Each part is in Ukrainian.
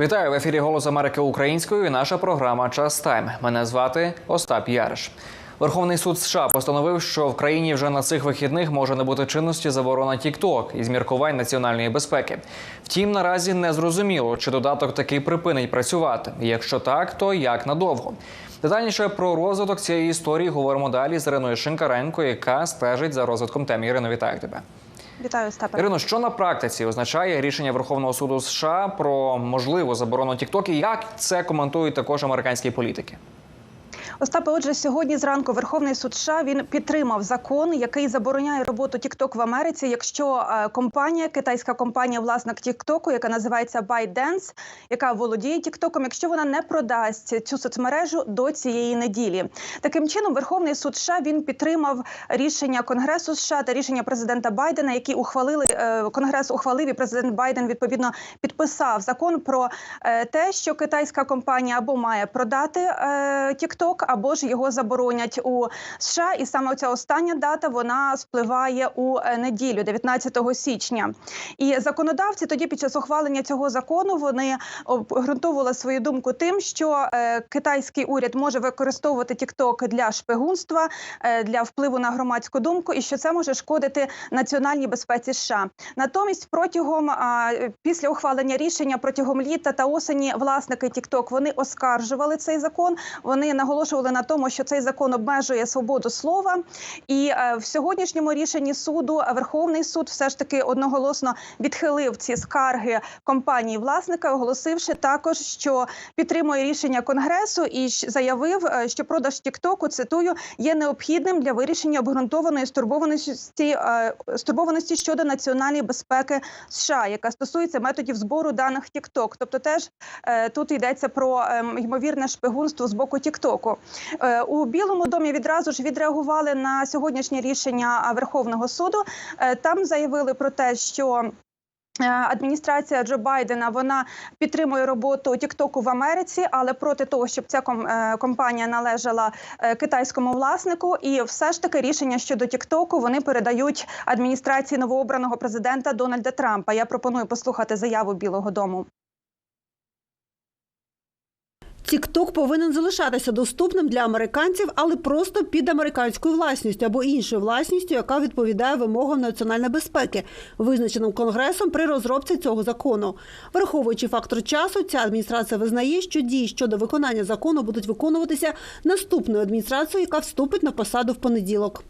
Вітаю в ефірі Голос Америки українською. і Наша програма Час Тайм. Мене звати Остап Яриш. Верховний суд США постановив, що в країні вже на цих вихідних може не бути чинності заборона TikTok із міркувань національної безпеки. Втім, наразі не зрозуміло, чи додаток таки припинить працювати. Якщо так, то як надовго. Детальніше про розвиток цієї історії говоримо далі з Іриною Шинкаренко, яка стежить за розвитком теми. Ірино, вітаю тебе. Вітаю Остапе. Ірино, що на практиці означає рішення Верховного суду США про можливу заборону TikTok і як це коментують також американські політики? Остапе, отже, сьогодні зранку Верховний суд США він підтримав закон, який забороняє роботу TikTok в Америці, якщо е, компанія, китайська компанія, власник TikTok, яка називається ByteDance, яка володіє TikTok, якщо вона не продасть цю соцмережу до цієї неділі. Таким чином, Верховний суд США він підтримав рішення Конгресу США та рішення президента Байдена, які ухвалили е, Конгрес ухвалив і президент Байден відповідно підписав закон про е, те, що китайська компанія або має продати TikTok, або ж його заборонять у США. І саме ця остання дата вона спливає у е, неділю, 19 січня. І законодавці тоді, під час ухвалення цього закону, вони обґрунтовували свою думку тим, що е, китайський уряд може використовувати TikTok для шпигунства, е, для впливу на громадську думку, і що це може шкодити національній безпеці США. Натомість, протягом після ухвалення рішення протягом літа та осені власники TikTok, вони оскаржували цей закон. Вони наголошували на тому, що цей закон обмежує свободу слова. І е, в сьогоднішньому рішенні суду е, Верховний суд все ж таки одноголосно відхилив ці скарги компанії власника, оголосивши також, що підтримує рішення конгресу і заявив, е, що продаж Тіктоку цитую є необхідним для вирішення обґрунтованої стурбованості стурбованості щодо національної безпеки США, яка стосується методів збору даних TikTok. Тобто, теж тут йдеться про ем, ймовірне шпигунство з боку Тіктоку. Е, У Білому домі відразу ж відреагували на сьогоднішнє рішення Верховного суду. Е, Там заявили про те, що. е, Адміністрація Джо Байдена вона підтримує роботу Тіктоку в Америці, але проти того, щоб ця компанія належала китайському власнику, і все ж таки рішення щодо Тіктоку вони передають адміністрації новообраного президента Дональда Трампа. Я пропоную послухати заяву Білого Дому. TikTok повинен залишатися доступним для американців, але просто під американською власністю або іншою власністю, яка відповідає вимогам національної безпеки, визначеним конгресом при розробці цього закону. Враховуючи фактор часу, ця адміністрація визнає, що дії щодо виконання закону будуть виконуватися наступною адміністрацією, яка вступить на посаду в понеділок.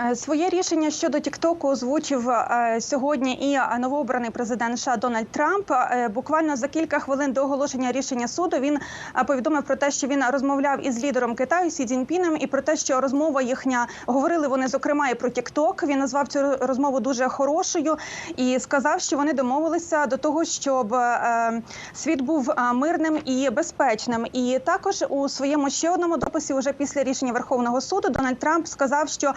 Е, Своє рішення щодо Тіктоку озвучив е, сьогодні і е, новообраний президент США Дональд Трамп. Буквально за кілька хвилин до оголошення рішення суду він повідомив про те, що він розмовляв із лідером Китаю Сі Цзіньпіном і про те, що розмова їхня говорили вони зокрема і про Тікток. Він назвав цю розмову дуже хорошою і сказав, що вони домовилися до того, щоб світ був мирним і безпечним. І також у своєму ще одному дописі, уже після рішення Верховного суду, Дональд Трамп сказав, що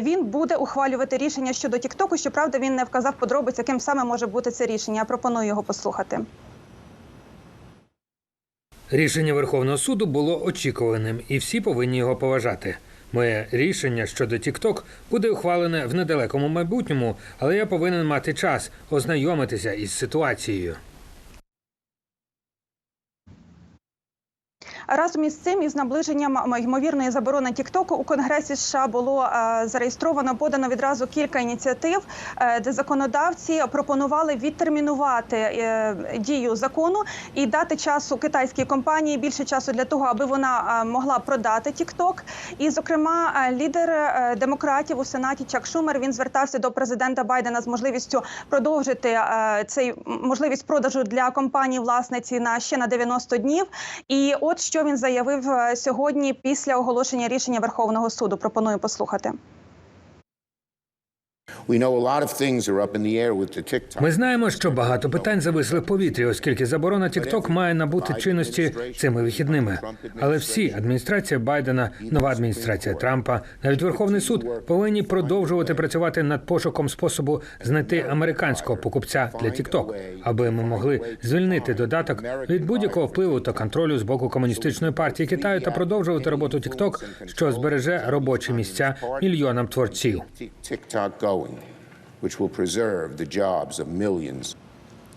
він буде ухвалювати рішення щодо Тіктоку. Щоправда, він не вказав подробиць, яким саме може бути це рішення. Я пропоную його послухати. Рішення Верховного суду було очікуваним, і всі повинні його поважати. Моє рішення щодо TikTok буде ухвалене в недалекому майбутньому, але я повинен мати час ознайомитися із ситуацією. Разом із цим, із наближенням ймовірної заборони Тіктоку у Конгресі США було е, зареєстровано подано відразу кілька ініціатив, е, де законодавці пропонували відтермінувати е, дію закону і дати часу китайській компанії більше часу для того, аби вона могла продати Тікток. І, зокрема, лідер демократів у сенаті Чак Шумер він звертався до президента Байдена з можливістю продовжити цей можливість продажу для компанії власниці на ще на 90 днів. І от що він заявив е, сьогодні після оголошення рішення Верховного суду. Пропоную послухати. We know a lot of things are up in the air with the TikTok. Ми знаємо, що багато питань зависли в повітрі, оскільки заборона TikTok має набути чинності цими вихідними. Але всі адміністрація Байдена, нова адміністрація Трампа, навіть Верховний суд повинні продовжувати працювати над пошуком способу знайти американського покупця для TikTok, аби ми могли звільнити додаток від будь-якого впливу та контролю з боку комуністичної партії Китаю та продовжувати роботу TikTok, що збереже робочі місця мільйонам творців. Which will preserve the jobs of millions.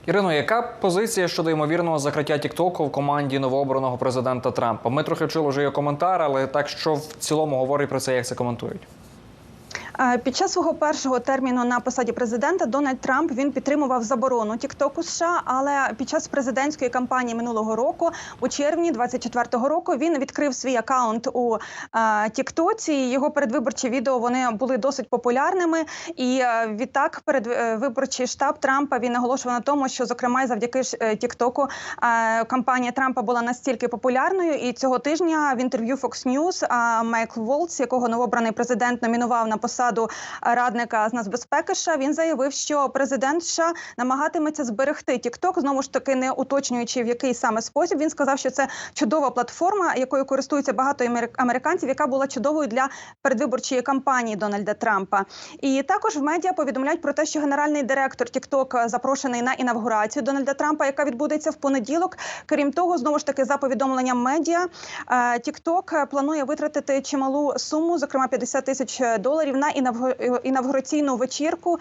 Ірино, яка позиція щодо ймовірного закриття Тіктоку в команді новообраного президента Трампа? Ми трохи чули вже його коментар, але так що в цілому говорить про це, як це коментують. Е, Під час свого першого терміну на посаді президента Дональд Трамп він підтримував заборону Тіктоку США. Але під час президентської кампанії минулого року, у червні 24-го року, він відкрив свій акаунт у е, Тіктоці. Його передвиборчі відео вони були досить популярними. І е, відтак, передвиборчий штаб Трампа він наголошував на тому, що зокрема і завдяки е, Тіктоку е, кампанія Трампа була настільки популярною. І цього тижня в інтерв'ю Fox News Майкл Волц, якого новообраний президент номінував на посаду радника з нацбезпеки США, він заявив, що президент США намагатиметься зберегти TikTok, знову ж таки не уточнюючи в який саме спосіб. Він сказав, що це чудова платформа, якою користуються багато американців, яка була чудовою для передвиборчої кампанії Дональда Трампа. І також в медіа повідомляють про те, що генеральний директор TikTok запрошений на інавгурацію Дональда Трампа, яка відбудеться в понеділок. Крім того, знову ж таки, за повідомленням медіа, е, TikTok планує витратити чималу суму, зокрема 50 тисяч доларів, на інавгураційну вечірку,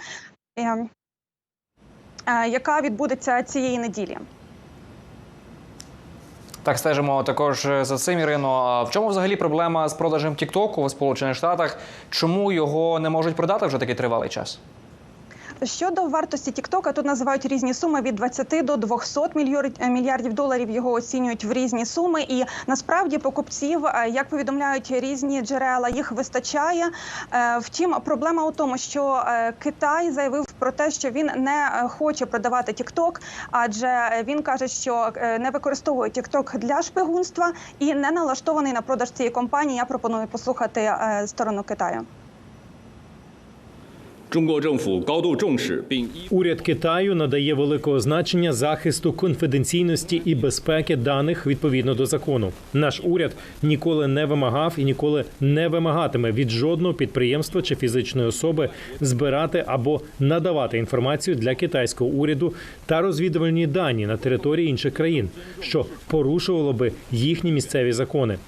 е, е, яка відбудеться цієї неділі. Так, стежимо також за цим, Ірино. В чому взагалі проблема з продажем Тіктоку в Сполучених Штатах? Чому його не можуть продати вже такий тривалий час? Щодо вартості Тіктока, тут називають різні суми від 20 до 200 мільйор- е, мільярдів доларів. Його оцінюють в різні суми. І насправді покупців, е, як повідомляють різні джерела, їх вистачає. Е, Втім, проблема у тому, що Китай заявив про те, що він не хоче продавати Тікток, адже він каже, що не використовує Тікток для шпигунства і не налаштований на продаж цієї компанії. Я пропоную послухати сторону Китаю. Уряд Китаю надає великого значення захисту конфіденційності і безпеки даних відповідно до закону. Наш уряд ніколи не вимагав і ніколи не вимагатиме від жодного підприємства чи фізичної особи збирати або надавати інформацію для китайського уряду та розвідувальні дані на території інших країн, що порушувало би їхні місцеві закони.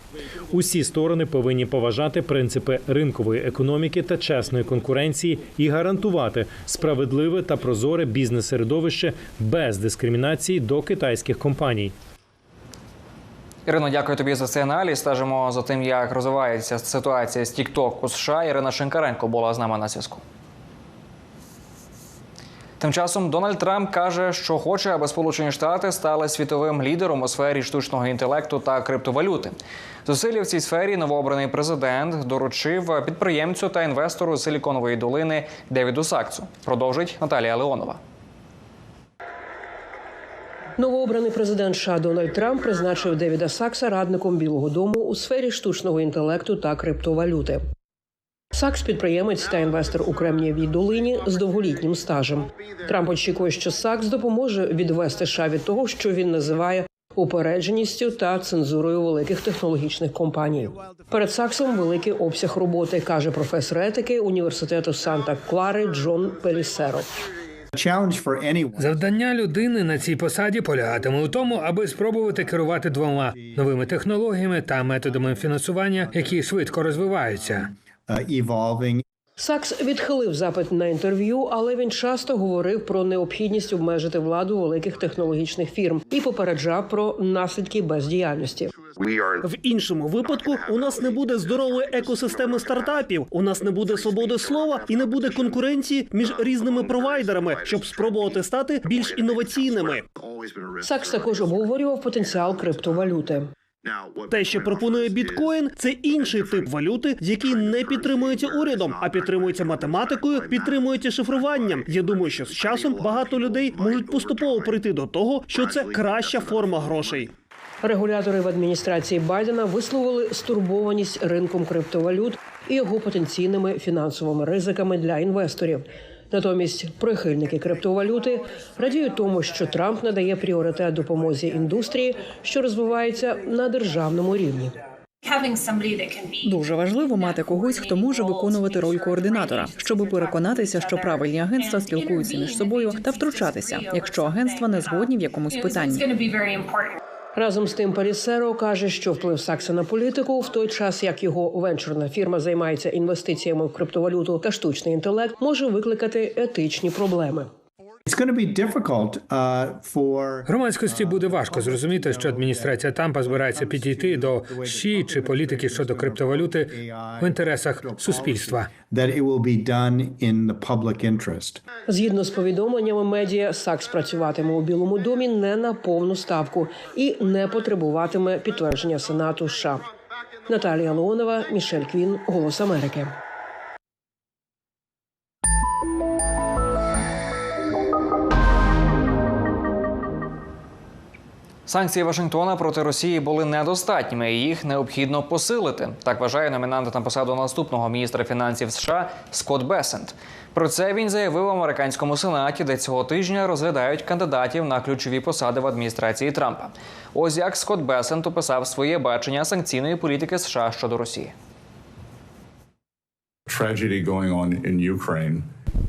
Усі сторони повинні поважати принципи ринкової економіки та чесної конкуренції і гарантувати справедливе та прозоре бізнес-середовище без дискримінації до китайських компаній. Ірино, дякую тобі за цей аналіз. Стежимо за тим, як розвивається ситуація з TikTok у США. Ірина Шинкаренко була з нами на зв'язку. Тим часом Дональд Трамп каже, що хоче, аби Сполучені Штати стали світовим лідером у сфері штучного інтелекту та криптовалюти. Зусилля в цій сфері новообраний президент доручив підприємцю та інвестору Силіконової долини Девіду Сакцу. Продовжить Наталія Леонова. Новообраний президент США Дональд Трамп призначив Девіда Сакса радником Білого Дому у сфері штучного інтелекту та криптовалюти. Сакс підприємець та інвестор у Кремнієвій долині з довголітнім стажем. Трамп очікує, що Сакс допоможе відвести США від того, що він називає упередженістю та цензурою великих технологічних компаній. Перед Саксом великий обсяг роботи, каже професор етики університету Санта Клари Джон Пелісеро. Завдання людини на цій посаді полягатиме у тому, аби спробувати керувати двома новими технологіями та методами фінансування, які швидко розвиваються. Evolving Сакс відхилив запит на інтерв'ю, але він часто говорив про необхідність обмежити владу великих технологічних фірм і попереджав про наслідки бездіяльності. В іншому випадку у нас не буде здорової екосистеми стартапів, у нас не буде свободи слова і не буде конкуренції між різними провайдерами, щоб спробувати стати більш інноваційними. Сакс також обговорював потенціал криптовалюти. Те, що пропонує біткоін, це інший тип валюти, який не підтримується урядом, а підтримується математикою, підтримується шифруванням. Я думаю, що з часом багато людей можуть поступово прийти до того, що це краща форма грошей. Регулятори в адміністрації Байдена висловили стурбованість ринком криптовалют і його потенційними фінансовими ризиками для інвесторів. Натомість прихильники криптовалюти радіють тому, що Трамп надає пріоритет допомозі індустрії, що розвивається на державному рівні. Дуже важливо мати когось, хто може виконувати роль координатора, щоб переконатися, що правильні агентства спілкуються між собою та втручатися, якщо агентства не згодні в якомусь питанні. Разом з тим, Палісеро каже, що вплив Сакса на політику в той час, як його венчурна фірма займається інвестиціями в криптовалюту та штучний інтелект, може викликати етичні проблеми. It's going to be difficult uh, Громадськості буде важко зрозуміти, що адміністрація Тампа збирається підійти до ШІ чи політики щодо криптовалюти в інтересах суспільства. that it will be done in the public interest. Згідно з повідомленнями медіа, САКС працюватиме у Білому домі не на повну ставку і не потребуватиме підтвердження Сенату США. Наталія Леонова, Мішель Квін, Голос Америки. Санкції Вашингтона проти Росії були недостатніми, і їх необхідно посилити. Так вважає номінант на посаду наступного міністра фінансів США Скотт Бесент. Про це він заявив у американському сенаті, де цього тижня розглядають кандидатів на ключові посади в адміністрації Трампа. Ось як Скотт Бесент описав своє бачення санкційної політики США щодо Росії. tragedy going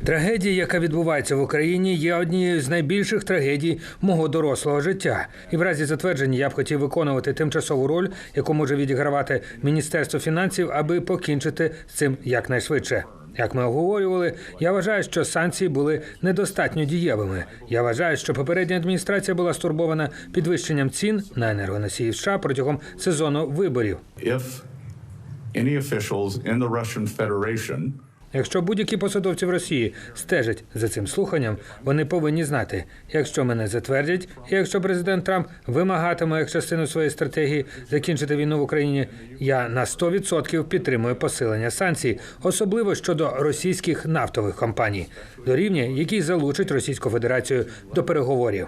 Трагедія, яка відбувається в Україні, є однією з найбільших трагедій мого дорослого життя. І в разі затвердження я б хотів виконувати тимчасову роль, яку може відігравати Міністерство фінансів, аби покінчити з цим якнайшвидше. Як ми обговорювали, я вважаю, що санкції були недостатньо дієвими. Я вважаю, що попередня адміністрація була стурбована підвищенням цін на енергоносії США протягом сезону виборів. if any officials Якщо будь-які посадовці в Росії стежать за цим слуханням, вони повинні знати, якщо мене затвердять, і якщо президент Трамп вимагатиме як частину своєї стратегії закінчити війну в Україні, я на 100% підтримую посилення санкцій, особливо щодо російських нафтових компаній, до рівня, який залучить Російську Федерацію до переговорів.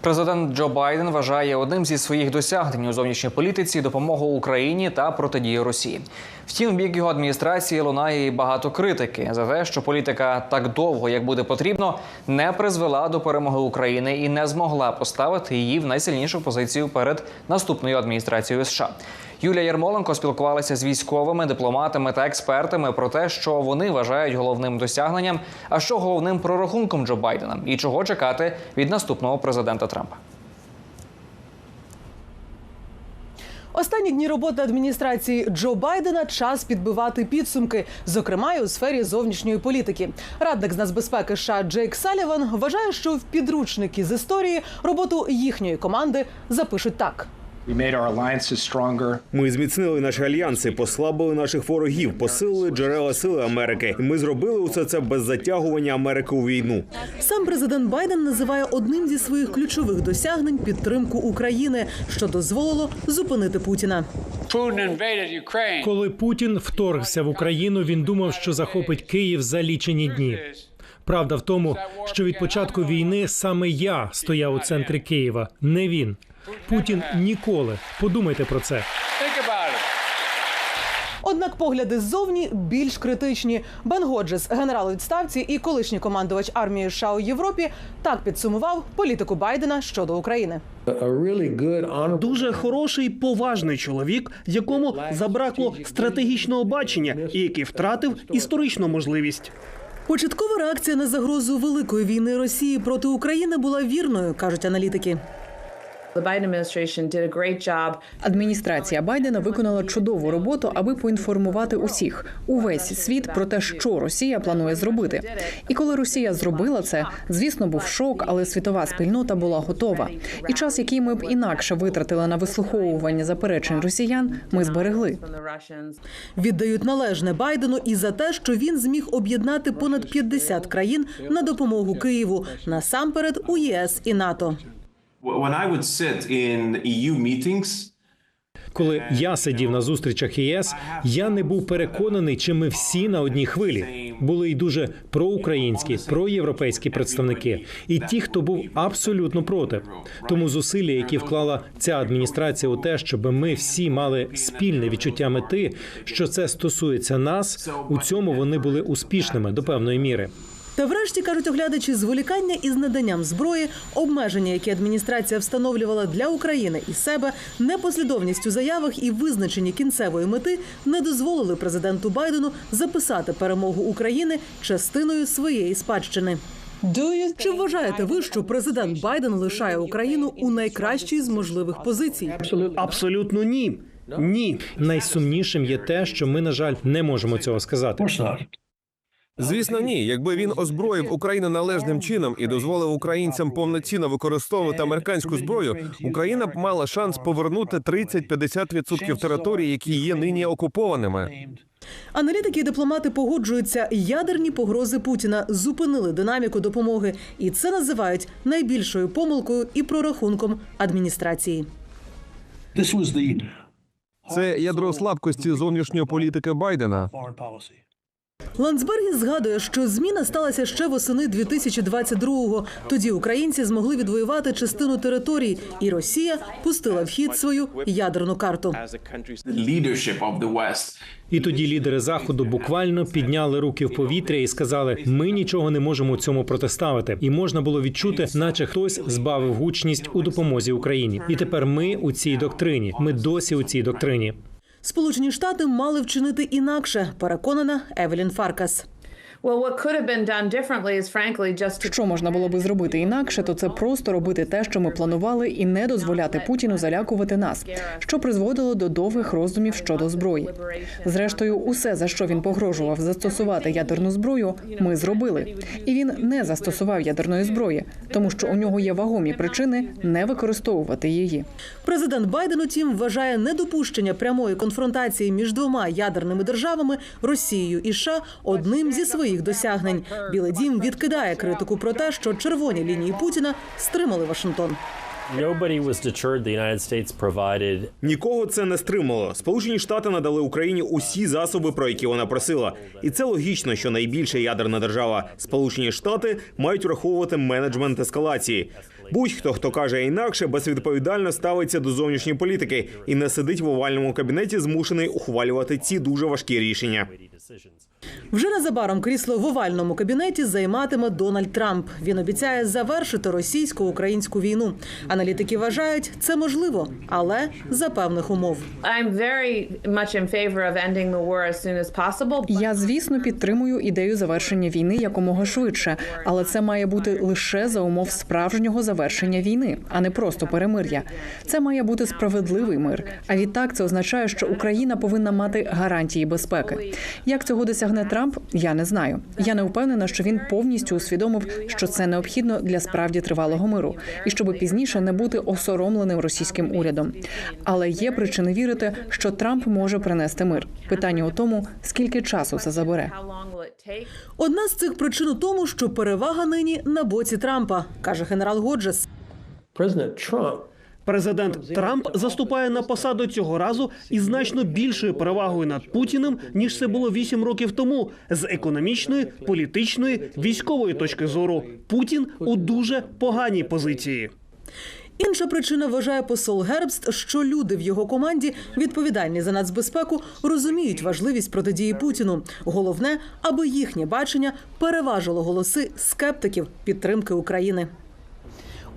Президент Джо Байден вважає одним зі своїх досягнень у зовнішній політиці допомогу Україні та протидію Росії. Втім, бік його адміністрації лунає і багато критики за те, що політика так довго, як буде потрібно, не призвела до перемоги України і не змогла поставити її в найсильнішу позицію перед наступною адміністрацією США. Юлія Ярмоленко спілкувалася з військовими, дипломатами та експертами про те, що вони вважають головним досягненням, а що головним прорахунком Джо Байдена, і чого чекати від наступного президента Трампа. Останні дні роботи адміністрації Джо Байдена час підбивати підсумки, зокрема й у сфері зовнішньої політики. Радник з нацбезпеки США Джейк Саліван вважає, що в підручники з історії роботу їхньої команди запишуть так. Ми зміцнили наші альянси, послабили наших ворогів, посилили джерела сили Америки. І Ми зробили усе це без затягування Америки у війну. Сам президент Байден називає одним зі своїх ключових досягнень підтримку України, що дозволило зупинити Путіна. Коли Путін вторгся в Україну, він думав, що захопить Київ за лічені дні. Правда в тому, що від початку війни саме я стояв у центрі Києва, не він. Путін ніколи. Подумайте про це. Однак погляди ззовні більш критичні. Бен Годжес, генерал у відставці і колишній командувач армії США у Європі, так підсумував політику Байдена щодо України. Дуже хороший, поважний чоловік, якому забракло стратегічного бачення і який втратив історичну можливість. Початкова реакція на загрозу великої війни Росії проти України була вірною, кажуть аналітики. Адміністрація Байдена виконала чудову роботу, аби поінформувати усіх увесь світ про те, що Росія планує зробити. І коли Росія зробила це, звісно, був шок, але світова спільнота була готова. І час, який ми б інакше витратили на вислуховування заперечень росіян, ми зберегли. Віддають належне Байдену і за те, що він зміг об'єднати понад 50 країн на допомогу Києву насамперед у ЄС і НАТО. Meetings, Коли я сидів на зустрічах ЄС, я не був переконаний, чи ми всі на одній хвилі. Були й дуже проукраїнські, проєвропейські представники, і ті, хто був абсолютно проти. Тому зусилля, які вклала ця адміністрація у те, щоб ми всі мали спільне відчуття мети, що це стосується нас, у цьому вони були успішними до певної міри. Та врешті кажуть оглядачі зволікання із наданням зброї, обмеження, які адміністрація встановлювала для України і себе, непослідовність у заявах і визначення кінцевої мети не дозволили президенту Байдену записати перемогу України частиною своєї спадщини. Чи вважаєте ви, що президент Байден лишає Україну у найкращій з можливих позицій? Абсолютно ні. Ні. Найсумнішим є те, що ми, на жаль, не можемо цього сказати. Звісно, ні. Якби він озброїв Україну належним чином і дозволив українцям повноцінно використовувати американську зброю, Україна б мала шанс повернути 30-50% територій, які є нині окупованими. Аналітики і дипломати погоджуються, ядерні погрози Путіна зупинили динаміку допомоги, і це називають найбільшою помилкою і прорахунком адміністрації. Це ядро слабкості зовнішньої політики Байдена. Ландсбергі згадує, що зміна сталася ще восени 2022-го. Тоді українці змогли відвоювати частину територій, і Росія пустила в хід свою ядерну карту. І тоді лідери заходу буквально підняли руки в повітря і сказали: ми нічого не можемо цьому протиставити. І можна було відчути, наче хтось збавив гучність у допомозі Україні. І тепер ми у цій доктрині. Ми досі у цій доктрині. Сполучені Штати мали вчинити інакше. Переконана Евелін Фаркас. Що можна було би зробити інакше, то це просто робити те, що ми планували, і не дозволяти Путіну залякувати нас, що призводило до довгих роздумів щодо зброї. Зрештою, усе за що він погрожував застосувати ядерну зброю, ми зробили. І він не застосував ядерної зброї, тому що у нього є вагомі причини не використовувати її. Президент Байден, утім, вважає недопущення прямої конфронтації між двома ядерними державами Росією і США одним зі своїх досягнень. Білий дім відкидає критику про те, що червоні лінії Путіна стримали Вашингтон. Нікого це не стримало. Сполучені Штати надали Україні усі засоби, про які вона просила, і це логічно, що найбільша ядерна держава Сполучені Штати мають враховувати менеджмент ескалації. Будь-хто, хто каже інакше, безвідповідально ставиться до зовнішньої політики і не сидить в овальному кабінеті, змушений ухвалювати ці дуже важкі рішення. Вже незабаром крісло в овальному кабінеті займатиме Дональд Трамп. Він обіцяє завершити російсько-українську війну. Аналітики вважають, це можливо, але за певних умов. Я, звісно, підтримую ідею завершення війни якомога швидше, але це має бути лише за умов справжнього завершення війни, а не просто перемир'я. Це має бути справедливий мир. А відтак це означає, що Україна повинна мати гарантії безпеки. Як цього досягне Трамп, я не знаю. Я не впевнена, що він повністю усвідомив, що це необхідно для справді тривалого миру, і щоб пізніше не бути осоромленим російським урядом. Але є причини вірити, що Трамп може принести мир. Питання у тому, скільки часу це забере. Одна з цих причин у тому, що перевага нині на боці Трампа, каже генерал Годжес. Президент Трамп заступає на посаду цього разу із значно більшою перевагою над Путіним, ніж це було вісім років тому. З економічної, політичної, військової точки зору Путін у дуже поганій позиції. Інша причина вважає посол Гербст, що люди в його команді, відповідальні за нацбезпеку, розуміють важливість протидії Путіну. Головне, аби їхнє бачення переважило голоси скептиків підтримки України.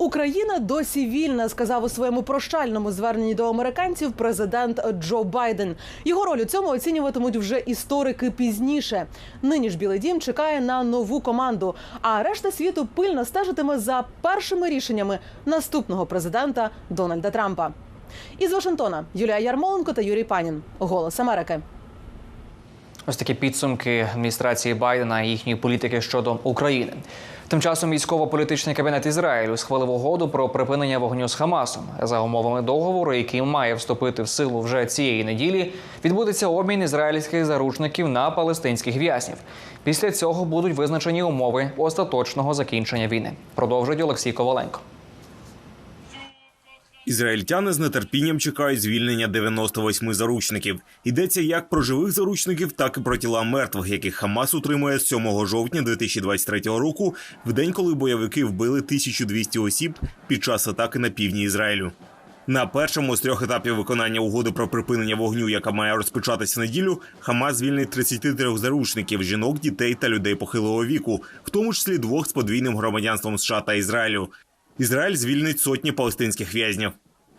Україна досі вільна, сказав у своєму прощальному зверненні до американців президент Джо Байден. Його роль у цьому оцінюватимуть вже історики пізніше. Нині ж Білий Дім чекає на нову команду. А решта світу пильно стежитиме за першими рішеннями наступного президента Дональда Трампа. Із Вашингтона Юлія Ярмоленко та Юрій Панін. Голос Америки. Ось такі підсумки адміністрації Байдена і їхньої політики щодо України. Тим часом військово-політичний кабінет Ізраїлю схвалив угоду про припинення вогню з Хамасом за умовами договору, який має вступити в силу вже цієї неділі. Відбудеться обмін ізраїльських заручників на палестинських в'язнів. Після цього будуть визначені умови остаточного закінчення війни. Продовжує Олексій Коваленко. Ізраїльтяни з нетерпінням чекають звільнення 98 заручників. Йдеться як про живих заручників, так і про тіла мертвих, яких Хамас утримує з 7 жовтня 2023 року, в день, коли бойовики вбили 1200 осіб під час атаки на півдні Ізраїлю. На першому з трьох етапів виконання угоди про припинення вогню, яка має розпочатися неділю, Хамас звільнить 33 заручників жінок, дітей та людей похилого віку, в тому числі двох з подвійним громадянством США та Ізраїлю. Ізраїль звільнить сотні палестинських в'язнів.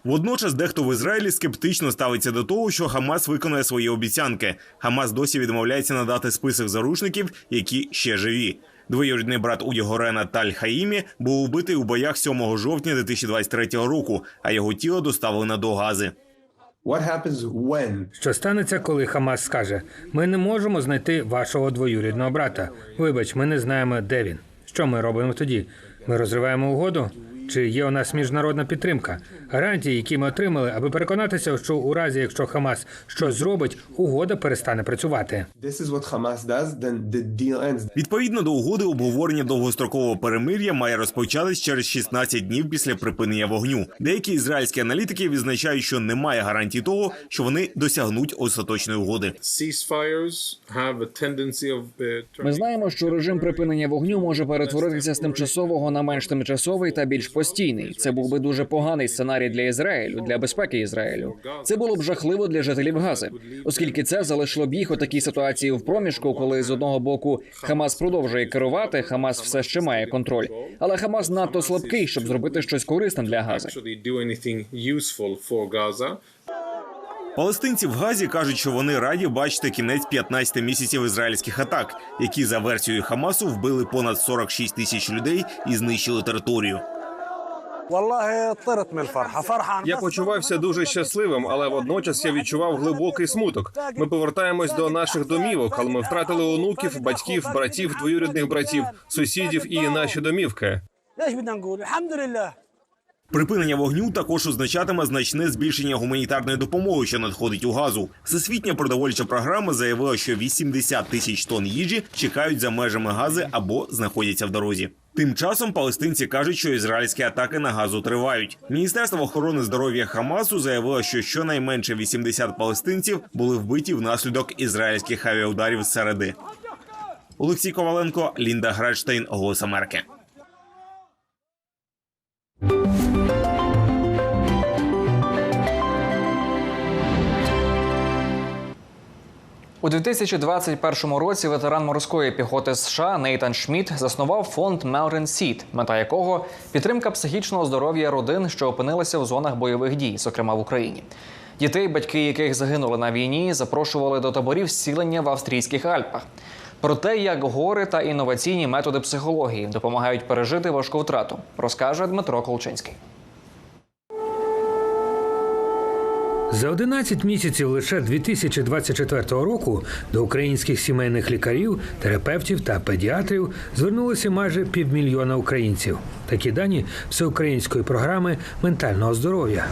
Водночас дехто в Ізраїлі скептично ставиться до того, що Хамас виконує свої обіцянки. Хамас досі відмовляється надати список заручників, які ще живі. Двоюрідний брат Уді Горена Таль Хаїмі був убитий у боях 7 жовтня 2023 року, а його тіло доставлено до Гази. Що станеться, коли Хамас скаже: ми не можемо знайти вашого двоюрідного брата. Вибач, ми не знаємо, де він. Що ми робимо тоді? Ми розриваємо угоду? Чи є у нас міжнародна підтримка? Гарантії, які ми отримали, аби переконатися, що у разі, якщо Хамас щось зробить, угода перестане працювати. Відповідно до угоди, обговорення довгострокового перемир'я має розпочатись через 16 днів після припинення вогню. Деякі ізраїльські аналітики відзначають, що немає гарантій того, що вони досягнуть остаточної угоди. Ми знаємо, що режим припинення вогню може перетворитися з тимчасового на менш тимчасовий та більш постійний. Це був би дуже поганий сценарій для Ізраїлю, для безпеки Ізраїлю. Це було б жахливо для жителів Гази, оскільки це залишило б їх у такій ситуації в проміжку, коли з одного боку Хамас продовжує керувати, Хамас все ще має контроль, але Хамас надто слабкий, щоб зробити щось корисне для Гази. Палестинці в Газі кажуть, що вони раді бачити кінець 15 місяців ізраїльських атак, які за версією Хамасу вбили понад 46 тисяч людей і знищили територію. Я почувався дуже щасливим, але водночас я відчував глибокий смуток. Ми повертаємось до наших домівок, але ми втратили онуків, батьків, братів, двоюрідних братів, сусідів і наші домівки. Припинення вогню також означатиме значне збільшення гуманітарної допомоги, що надходить у газу. Всесвітня продовольча програма заявила, що 80 тисяч тонн їжі чекають за межами гази або знаходяться в дорозі. Тим часом палестинці кажуть, що ізраїльські атаки на газу тривають. Міністерство охорони здоров'я Хамасу заявило, що щонайменше 80 палестинців були вбиті внаслідок ізраїльських авіаударів з середи. Олексій Коваленко, Лінда Градштейн, Голос Америки. У 2021 році ветеран морської піхоти США Нейтан Шмідт заснував фонд Mountain Seed, мета якого підтримка психічного здоров'я родин, що опинилися в зонах бойових дій, зокрема в Україні. Дітей, батьки яких загинули на війні, запрошували до таборів зцілення в австрійських Альпах. Про те, як гори та інноваційні методи психології допомагають пережити важку втрату, розкаже Дмитро Колчинський. За 11 місяців лише 2024 року до українських сімейних лікарів, терапевтів та педіатрів звернулося майже півмільйона українців. Такі дані всеукраїнської програми ментального здоров'я.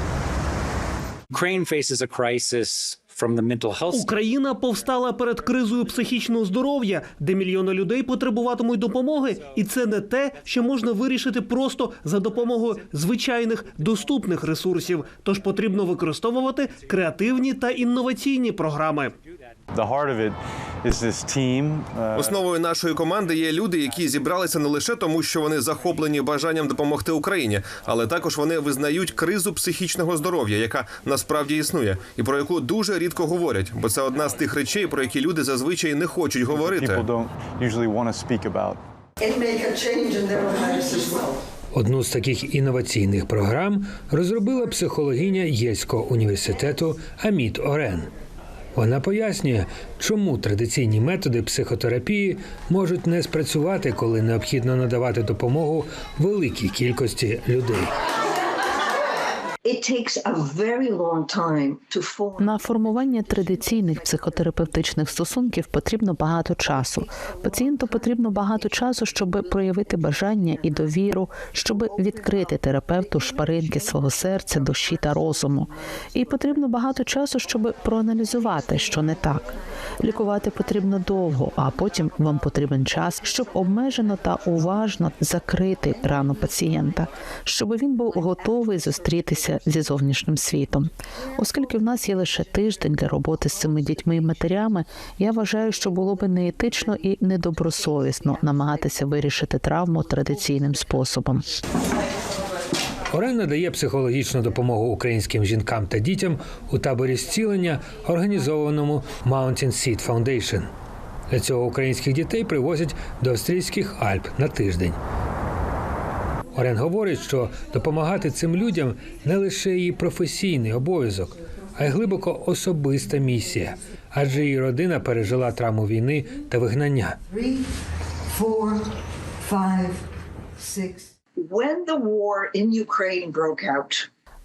Україна повстала перед кризою психічного здоров'я, де мільйони людей потребуватимуть допомоги, і це не те, що можна вирішити просто за допомогою звичайних доступних ресурсів. Тож потрібно використовувати креативні та інноваційні програми. Основою нашої команди є люди, які зібралися не лише тому, що вони захоплені бажанням допомогти Україні, але також вони визнають кризу психічного здоров'я, яка насправді існує, і про яку дуже рідко говорять, бо це одна з тих речей, про які люди зазвичай не хочуть говорити. Одну з таких інноваційних програм розробила психологиня Єльського університету Аміт Орен. Вона пояснює, чому традиційні методи психотерапії можуть не спрацювати, коли необхідно надавати допомогу великій кількості людей. На формування традиційних психотерапевтичних стосунків потрібно багато часу. Пацієнту потрібно багато часу, щоб проявити бажання і довіру, щоб відкрити терапевту шпаринки свого серця, душі та розуму. І потрібно багато часу, щоб проаналізувати, що не так. Лікувати потрібно довго, а потім вам потрібен час, щоб обмежено та уважно закрити рану пацієнта, щоб він був готовий зустрітися зі зовнішнім світом. Оскільки в нас є лише тиждень для роботи з цими дітьми і матерями, я вважаю, що було би неетично і недобросовісно намагатися вирішити травму традиційним способом. Орен надає психологічну допомогу українським жінкам та дітям у таборі зцілення, організованому Mountain Seed Foundation. Для цього українських дітей привозять до австрійських Альп на тиждень. Орен говорить, що допомагати цим людям не лише її професійний обов'язок, а й глибоко особиста місія, адже її родина пережила травму війни та вигнання.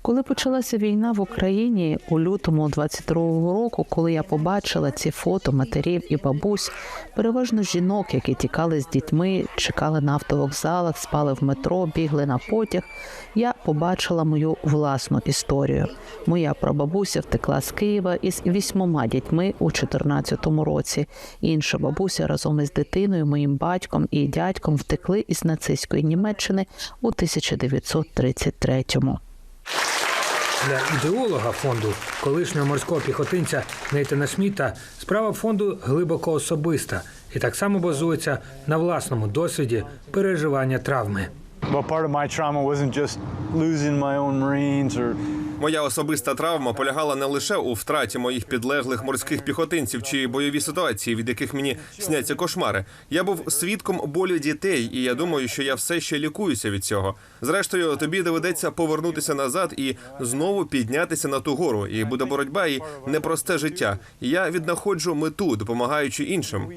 Коли почалася війна в Україні у лютому 22-го року, коли я побачила ці фото матерів і бабусь, переважно жінок, які тікали з дітьми, чекали на автовокзалах, спали в метро, бігли на потяг, я побачила мою власну історію. Моя прабабуся втекла з Києва із вісьмома дітьми у 14-му році. Інша бабуся разом із дитиною, моїм батьком і дядьком втекли із нацистської Німеччини у 1933-му. Для ідеолога фонду, колишнього морського піхотинця Нейтана Шміта, справа фонду глибоко особиста і так само базується на власному досвіді переживання травми. Моя особиста травма полягала не лише у втраті моїх підлеглих морських піхотинців чи бойові ситуації, від яких мені сняться кошмари. Я був свідком болю дітей, і я думаю, що я все ще лікуюся від цього. Зрештою, тобі доведеться повернутися назад і знову піднятися на ту гору. І буде боротьба і непросте життя. Я віднаходжу мету, допомагаючи іншим.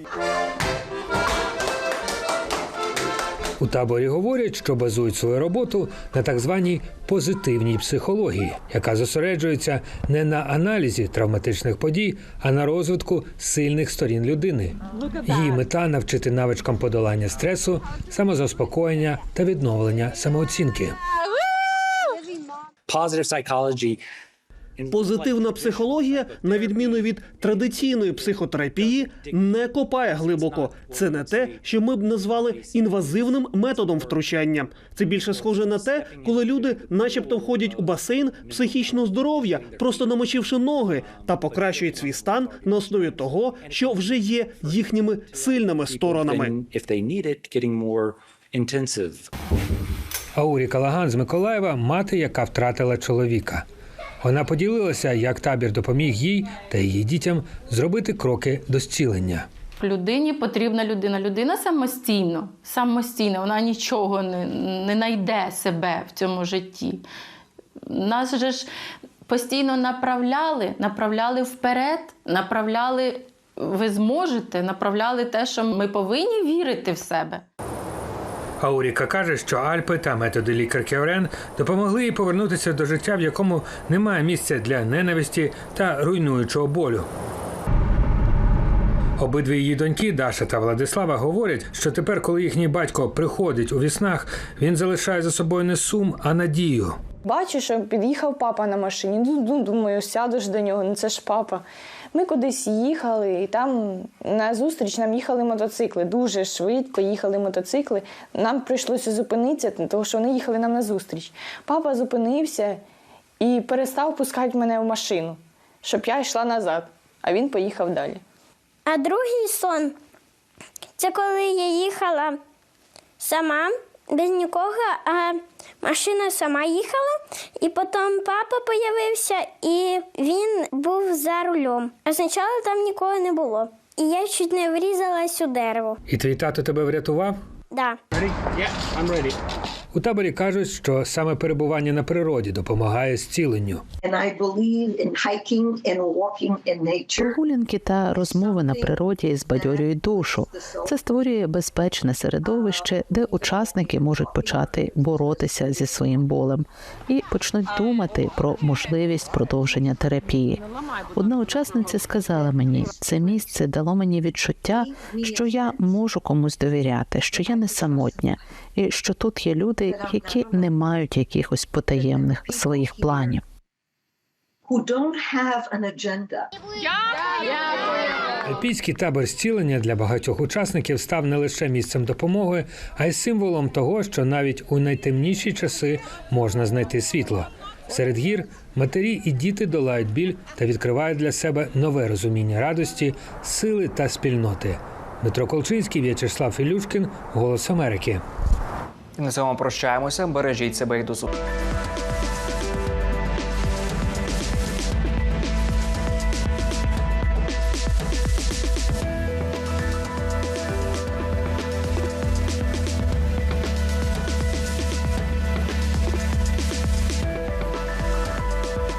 У таборі говорять, що базують свою роботу на так званій позитивній психології, яка зосереджується не на аналізі травматичних подій, а на розвитку сильних сторін людини. Її мета навчити навичкам подолання стресу, самозаспокоєння та відновлення самооцінки. Positive psychology Позитивна психологія, на відміну від традиційної психотерапії, не копає глибоко. Це не те, що ми б назвали інвазивним методом втручання. Це більше схоже на те, коли люди, начебто, входять у басейн психічного здоров'я, просто намочивши ноги, та покращують свій стан на основі того, що вже є їхніми сильними сторонами. Аурі Калаган з Миколаєва мати, яка втратила чоловіка. Вона поділилася, як табір допоміг їй та її дітям зробити кроки до зцілення. Людині потрібна людина. Людина самостійно, самостійно, вона нічого не, не знайде себе в цьому житті. Нас же ж постійно направляли, направляли вперед, направляли, ви зможете, направляли те, що ми повинні вірити в себе. Ауріка каже, що Альпи та методи лікарки Орен допомогли їй повернутися до життя, в якому немає місця для ненависті та руйнуючого болю. Обидві її доньки, Даша та Владислава, говорять, що тепер, коли їхній батько приходить у віснах, він залишає за собою не сум, а надію. Бачу, що під'їхав папа на машині. Ну, ну, думаю, сяду ж до нього, ну це ж папа. Ми кудись їхали, і там на зустріч нам їхали мотоцикли. Дуже швидко їхали мотоцикли. Нам прийшлося зупинитися, тому що вони їхали нам на зустріч. Папа зупинився і перестав пускати мене в машину, щоб я йшла назад, а він поїхав далі. А другий сон це коли я їхала сама, без нікого, а машина сама їхала, і потім папа появився, і він був за рулем. А спочатку там нікого не було. І я чуть не врізалась у дерево. І твій тато тебе врятував? Да. У таборі кажуть, що саме перебування на природі допомагає зціленню. Прогулянки та розмови на природі збадьорюють душу. Це створює безпечне середовище, де учасники можуть почати боротися зі своїм болем і почнуть думати про можливість продовження терапії. Одна учасниця сказала мені, це місце дало мені відчуття, що я можу комусь довіряти, що я не самотня, і що тут є люди, які не мають якихось потаємних своїх планів. Альпійський табор зцілення для багатьох учасників став не лише місцем допомоги, а й символом того, що навіть у найтемніші часи можна знайти світло. Серед гір матері і діти долають біль та відкривають для себе нове розуміння радості, сили та спільноти. Дмитро Колчинський, В'ячеслав Ілюшкін, Голос Америки. І на цьому прощаємося. Бережіть себе і до зустрічі.